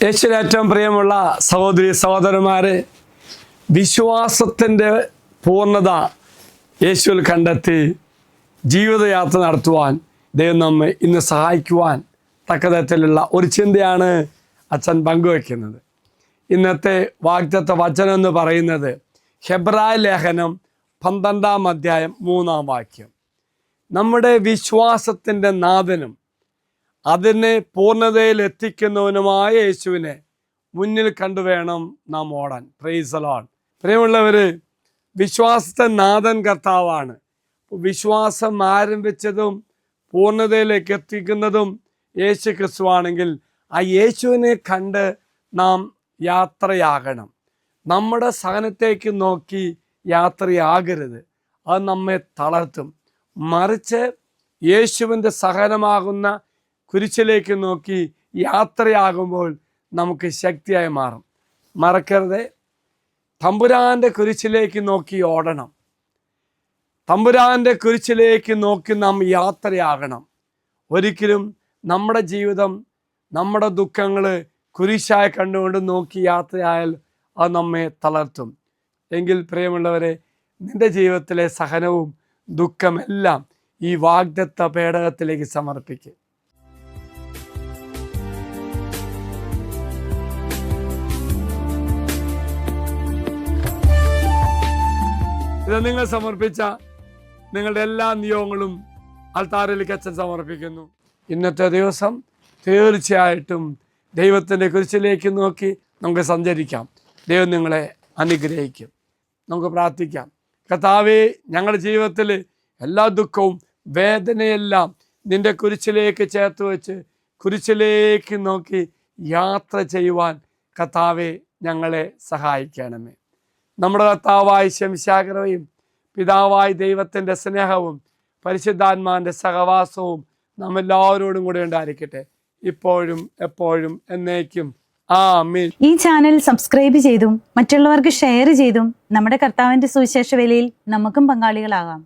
യേശുവിന് ഏറ്റവും പ്രിയമുള്ള സഹോദരി സഹോദരന്മാരെ വിശ്വാസത്തിന്റെ പൂർണത യേശുവിൽ കണ്ടെത്തി ജീവിതയാത്ര നടത്തുവാൻ ദൈവം നമ്മെ ഇന്ന് സഹായിക്കുവാൻ തക്കതരത്തിലുള്ള ഒരു ചിന്തയാണ് അച്ഛൻ പങ്കുവയ്ക്കുന്നത് ഇന്നത്തെ വാഗ്ദത്ത വചനം എന്ന് പറയുന്നത് ഹെബ്രായ ലേഖനം പന്ത്രണ്ടാം അധ്യായം മൂന്നാം വാക്യം. നമ്മുടെ വിശ്വാസത്തിന്റെ നാഥനും അതിനെ പൂർണതയിൽ എത്തിക്കുന്നവനുമായ യേശുവിനെ മുന്നിൽ കണ്ടുവേണം നാം ഓടാൻ. പ്രൈസലോൺ പ്രിയമുള്ളവർ വിശ്വാസത്തെ നാഥൻ കർത്താവാണ്. വിശ്വാസം ആരംഭിച്ചതും പൂർണതയിലേക്ക് എത്തിക്കുന്നതും യേശു ക്രിസ്തുവാണെങ്കിൽ ആ യേശുവിനെ കണ്ട് നാം യാത്രയാകണം. നമ്മുടെ സഹനത്തേക്ക് നോക്കി യാത്രയാകരുത്. അത് നമ്മെ തളർത്തും. മറിച്ച് യേശുവിന്റെ സഹനമാകുന്ന കുരിശിലേക്ക് നോക്കി യാത്രയാകുമ്പോൾ നമുക്ക് ശക്തിയായി മാറും. മറക്കരുത്. തമ്പുരാന്റെ കുരിശിലേക്ക് നോക്കി ഓടണം. തമ്പുരാന്റെ കുരിശിലേക്ക് നോക്കി നാം യാത്രയാകണം. ഒരിക്കലും നമ്മുടെ ജീവിതം നമ്മുടെ ദുഃഖങ്ങൾ കുരിശായി കണ്ടുകൊണ്ട് നോക്കി യാത്രയായാൽ അത് നമ്മെ തളർത്തും. എങ്കിൽ പ്രിയമുള്ളവരെ നിന്റെ ജീവിതത്തിലെ സഹനവും ദുഃഖമെല്ലാം ഈ വാഗ്ദത്ത പേടകത്തിലേക്ക് സമർപ്പിക്കുക ഇത് നിങ്ങൾ സമർപ്പിച്ച നിങ്ങളുടെ എല്ലാ നിയോഗങ്ങളും അൽത്താറിലേക്ക് അച്ഛൻ സമർപ്പിക്കുന്നു. ഇന്നത്തെ ദിവസം തീർച്ചയായിട്ടും ദൈവത്തിന്റെ കുരിശിലേക്ക് നോക്കി നമുക്ക് സഞ്ചരിക്കാം. ദൈവം നിങ്ങളെ അനുഗ്രഹിക്കും. നമുക്ക് പ്രാർത്ഥിക്കാം. കർത്താവേ ഞങ്ങളുടെ ജീവിതത്തിൽ എല്ലാ ദുഃഖവും വേദനയെല്ലാം നിന്റെ കുരിശിലേക്ക് ചേർത്ത് വെച്ച് കുരിശിലേക്ക് നോക്കി യാത്ര ചെയ്യുവാൻ കർത്താവെ ഞങ്ങളെ സഹായിക്കണമേ. നമ്മുടെ കർത്താവായ ശംശാഗ്രതയും പിതാവായ ദൈവത്തിന്റെ സ്നേഹവും പരിശുദ്ധാത്മാവിന്റെ സഹവാസവും നാം എല്ലാവരോടും കൂടെ ഉണ്ടായിരിക്കട്ടെ. ഇപ്പോഴും എപ്പോഴും എന്നേക്കും. ഈ ചാനൽ സബ്സ്ക്രൈബ് ചെയ്തും മറ്റുള്ളവർക്ക് ഷെയർ ചെയ്തും നമ്മുടെ കർത്താവിന്റെ സുവിശേഷ വേലയിൽ നമുക്കും പങ്കാളികളാകാം.